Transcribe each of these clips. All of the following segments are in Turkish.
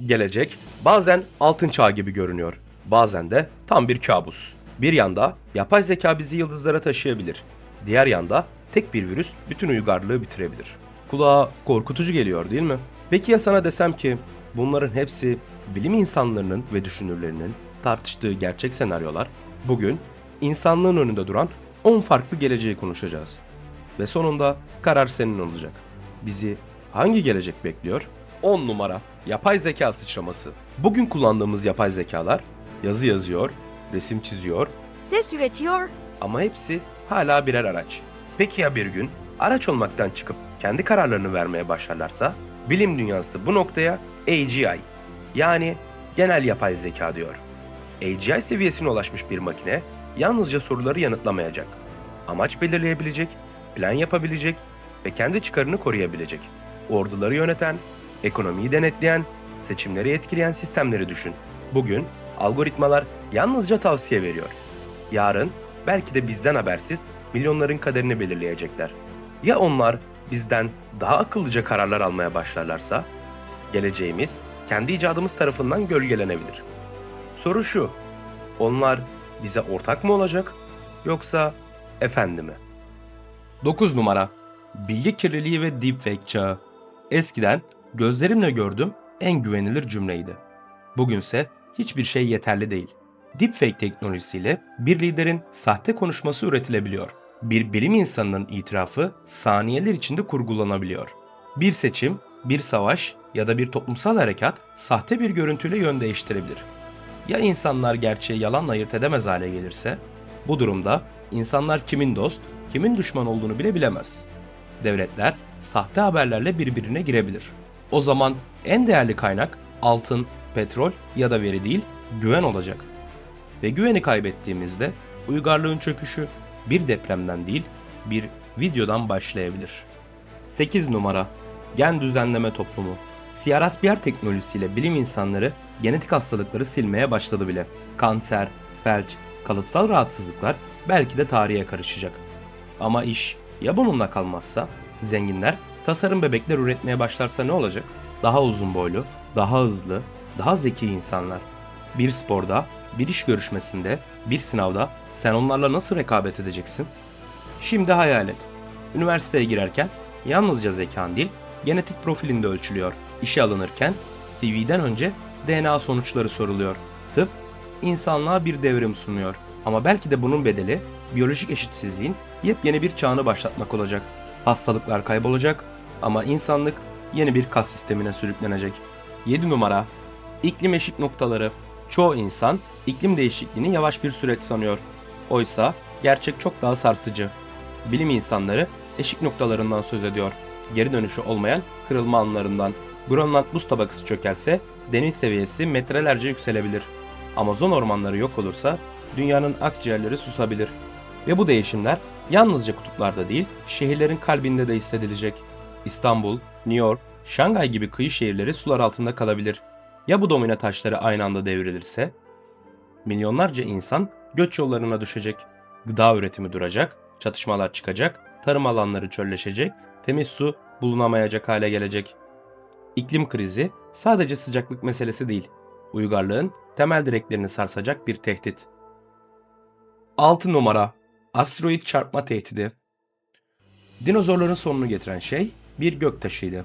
Gelecek bazen altın çağ gibi görünüyor. Bazen de tam bir kabus. Bir yanda yapay zeka bizi yıldızlara taşıyabilir. Diğer yanda tek bir virüs bütün uygarlığı bitirebilir. Kulağa korkutucu geliyor değil mi? Peki ya sana desem ki bunların hepsi bilim insanlarının ve düşünürlerinin tartıştığı gerçek senaryolar? Bugün insanlığın önünde duran 10 farklı geleceği konuşacağız. Ve sonunda karar senin olacak. Bizi hangi gelecek bekliyor? 10 numara yapay zeka sıçraması. Bugün kullandığımız yapay zekalar yazı yazıyor, resim çiziyor Ses üretiyor, ama hepsi hala birer araç. Peki ya bir gün araç olmaktan çıkıp kendi kararlarını vermeye başlarlarsa? Bilim dünyası bu noktaya AGI yani genel yapay zeka diyor. AGI seviyesine ulaşmış bir makine yalnızca soruları yanıtlamayacak. Amaç belirleyebilecek, plan yapabilecek ve kendi çıkarını koruyabilecek. Orduları yöneten, ekonomiyi denetleyen, seçimleri etkileyen sistemleri düşün. Bugün algoritmalar yalnızca tavsiye veriyor. Yarın belki de bizden habersiz milyonların kaderini belirleyecekler. Ya onlar bizden daha akıllıca kararlar almaya başlarlarsa? Geleceğimiz kendi icadımız tarafından gölgelenebilir. Soru şu, onlar bize ortak mı olacak yoksa efendi mi? 9 numara Bilgi kirliliği ve deepfake çağı. Eskiden gözlerimle gördüm en güvenilir cümleydi. Bugünse hiçbir şey yeterli değil. Deepfake teknolojisiyle bir liderin sahte konuşması üretilebiliyor. Bir bilim insanının itirafı saniyeler içinde kurgulanabiliyor. Bir seçim, bir savaş ya da bir toplumsal harekat sahte bir görüntüyle yön değiştirebilir. Ya insanlar gerçeği yalanla ayırt edemez hale gelirse? Bu durumda insanlar kimin dost, kimin düşman olduğunu bile bilemez. Devletler sahte haberlerle birbirine girebilir. O zaman en değerli kaynak altın, petrol ya da veri değil, güven olacak. Ve güveni kaybettiğimizde uygarlığın çöküşü bir depremden değil, bir videodan başlayabilir. 8 numara Gen düzenleme toplumu. CRISPR teknolojisiyle bilim insanları genetik hastalıkları silmeye başladı bile. Kanser, felç, kalıtsal rahatsızlıklar belki de tarihe karışacak. Ama iş ya bununla kalmazsa? Zenginler tasarım bebekler üretmeye başlarsa ne olacak? Daha uzun boylu, daha hızlı, daha zeki insanlar. Bir sporda, bir iş görüşmesinde, bir sınavda sen onlarla nasıl rekabet edeceksin? Şimdi hayal et. Üniversiteye girerken yalnızca zekan değil, genetik profilin de ölçülüyor. İşe alınırken CV'den önce DNA sonuçları soruluyor. Tıp insanlığa bir devrim sunuyor. Ama belki de bunun bedeli biyolojik eşitsizliğin yepyeni bir çağını başlatmak olacak. Hastalıklar kaybolacak ama insanlık yeni bir kas sistemine sürüklenecek. 7 numara İklim eşik noktaları. Çoğu insan iklim değişikliğini yavaş bir süreç sanıyor. Oysa gerçek çok daha sarsıcı. Bilim insanları eşik noktalarından söz ediyor. Geri dönüşü olmayan kırılma anlarından. Grönland buz tabakası çökerse deniz seviyesi metrelerce yükselebilir. Amazon ormanları yok olursa dünyanın akciğerleri susabilir. Ve bu değişimler yalnızca kutuplarda değil, şehirlerin kalbinde de hissedilecek. İstanbul, New York, Şangay gibi kıyı şehirleri sular altında kalabilir. Ya bu domino taşları aynı anda devrilirse? Milyonlarca insan göç yollarına düşecek. Gıda üretimi duracak, çatışmalar çıkacak, tarım alanları çölleşecek, temiz su bulunamayacak hale gelecek. İklim krizi sadece sıcaklık meselesi değil, uygarlığın temel direklerini sarsacak bir tehdit. 6 numara Asteroid çarpma tehdidi. Dinozorların sonunu getiren şey bir göktaşıydı.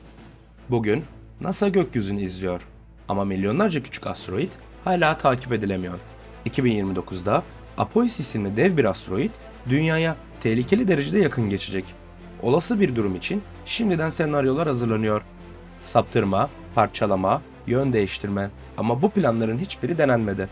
Bugün NASA gökyüzünü izliyor ama milyonlarca küçük asteroid hala takip edilemiyor. 2029'da Apophis isimli dev bir asteroid dünyaya tehlikeli derecede yakın geçecek. Olası bir durum için şimdiden senaryolar hazırlanıyor. Saptırma, parçalama, yön değiştirme ama bu planların hiçbiri denenmedi.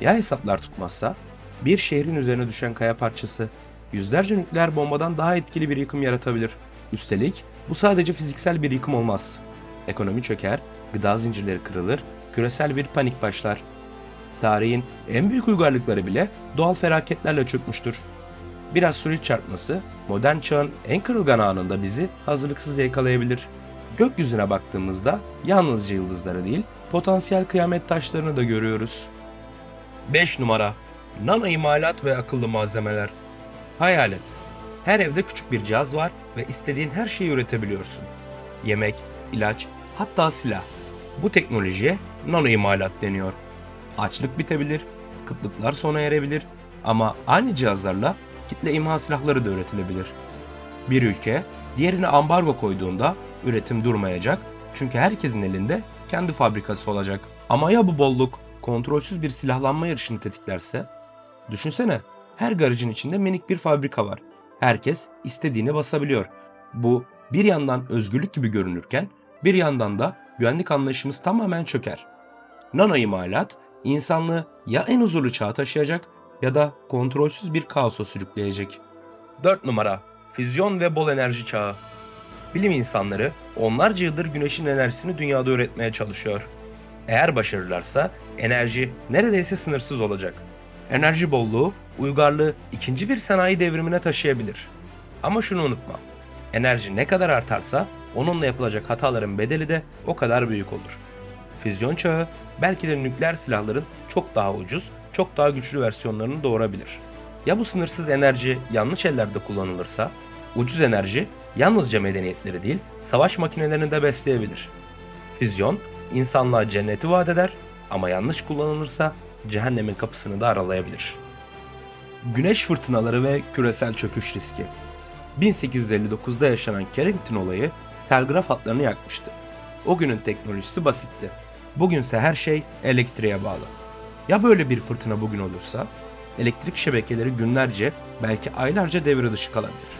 Ya hesaplar tutmazsa? Bir şehrin üzerine düşen kaya parçası yüzlerce nükleer bombadan daha etkili bir yıkım yaratabilir. Üstelik bu sadece fiziksel bir yıkım olmaz. Ekonomi çöker, gıda zincirleri kırılır, küresel bir panik başlar. Tarihin en büyük uygarlıkları bile doğal felaketlerle çökmüştür. Bir asteroid çarpması modern çağın en kırılgan anında bizi hazırlıksız yakalayabilir. Gökyüzüne baktığımızda yalnızca yıldızları değil, potansiyel kıyamet taşlarını da görüyoruz. 5 numara Nano imalat ve akıllı malzemeler. Hayal et. Her evde küçük bir cihaz var ve istediğin her şeyi üretebiliyorsun. Yemek, ilaç, hatta silah. Bu teknolojiye nano imalat deniyor. Açlık bitebilir, kıtlıklar sona erebilir ama aynı cihazlarla kitle imha silahları da üretilebilir. Bir ülke diğerine ambargo koyduğunda üretim durmayacak çünkü herkesin elinde kendi fabrikası olacak. Ama ya bu bolluk kontrolsüz bir silahlanma yarışını tetiklerse? Düşünsene her garajın içinde minik bir fabrika var. Herkes istediğini basabiliyor. Bu bir yandan özgürlük gibi görünürken bir yandan da güvenlik anlayışımız tamamen çöker. Nano imalat insanlığı ya en huzurlu çağa taşıyacak ya da kontrolsüz bir kaosa sürükleyecek. 4 numara Füzyon ve bol enerji çağı. Bilim insanları onlarca yıldır güneşin enerjisini dünyada üretmeye çalışıyor. Eğer başarırlarsa enerji neredeyse sınırsız olacak. Enerji bolluğu uygarlığı ikinci bir sanayi devrimine taşıyabilir. Ama şunu unutma. Enerji ne kadar artarsa onunla yapılacak hataların bedeli de o kadar büyük olur. Füzyon çağı belki de nükleer silahların çok daha ucuz, çok daha güçlü versiyonlarını doğurabilir. Ya bu sınırsız enerji yanlış ellerde kullanılırsa? Ucuz enerji yalnızca medeniyetleri değil, savaş makinelerini de besleyebilir. Füzyon insanlığa cenneti vaat eder ama yanlış kullanılırsa cehennemin kapısını da aralayabilir. Güneş fırtınaları ve küresel çöküş riski 1859'da yaşanan Carrington olayı telgraf hatlarını yakmıştı. O günün teknolojisi basitti. Bugünse her şey elektriğe bağlı. Ya böyle bir fırtına bugün olursa? Elektrik şebekeleri günlerce, belki aylarca devre dışı kalabilir.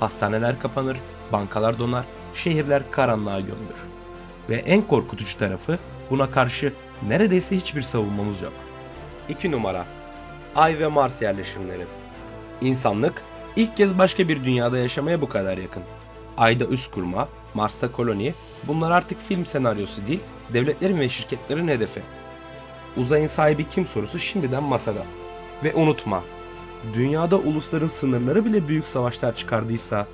Hastaneler kapanır, bankalar donar, şehirler karanlığa gömülür. Ve en korkutucu tarafı buna karşı neredeyse hiçbir savunmamız yok. 2 numara Ay ve Mars yerleşimleri. İnsanlık ilk kez başka bir dünyada yaşamaya bu kadar yakın. Ayda üs kurma, Mars'ta koloni, bunlar artık film senaryosu değil, devletlerin ve şirketlerin hedefi. Uzayın sahibi kim sorusu şimdiden masada. Ve unutma, dünyada ulusların sınırları bile büyük savaşlar çıkardıysa,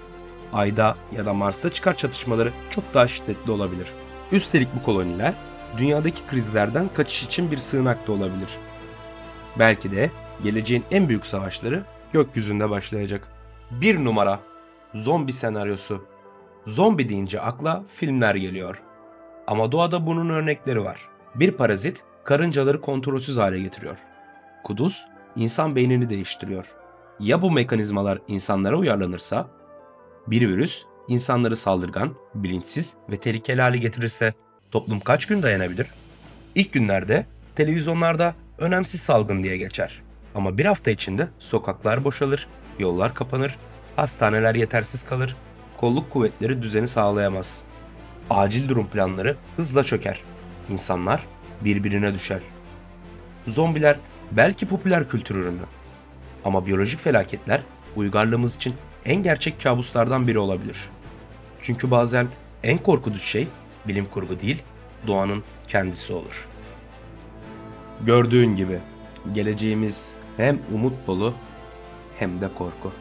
Ay'da ya da Mars'ta çıkar çatışmaları çok daha şiddetli olabilir. Üstelik bu koloniler, dünyadaki krizlerden kaçış için bir sığınak da olabilir. Belki de geleceğin en büyük savaşları gökyüzünde başlayacak. Bir numara zombi senaryosu. Zombi deyince akla filmler geliyor. Ama doğada bunun örnekleri var. Bir parazit karıncaları kontrolsüz hale getiriyor. Kuduz insan beynini değiştiriyor. Ya bu mekanizmalar insanlara uyarlanırsa? Bir virüs insanları saldırgan, bilinçsiz ve tehlikeli hale getirirse toplum kaç gün dayanabilir? İlk günlerde televizyonlarda önemsiz salgın diye geçer. Ama bir hafta içinde sokaklar boşalır, yollar kapanır, hastaneler yetersiz kalır, kolluk kuvvetleri düzeni sağlayamaz. Acil durum planları hızla çöker. İnsanlar birbirine düşer. Zombiler belki popüler kültür ürünü. Ama biyolojik felaketler uygarlığımız için en gerçek kabuslardan biri olabilir. Çünkü bazen en korkutucu şey bilim kurgu değil, doğanın kendisi olur. Gördüğün gibi geleceğimiz hem umut dolu hem de korku.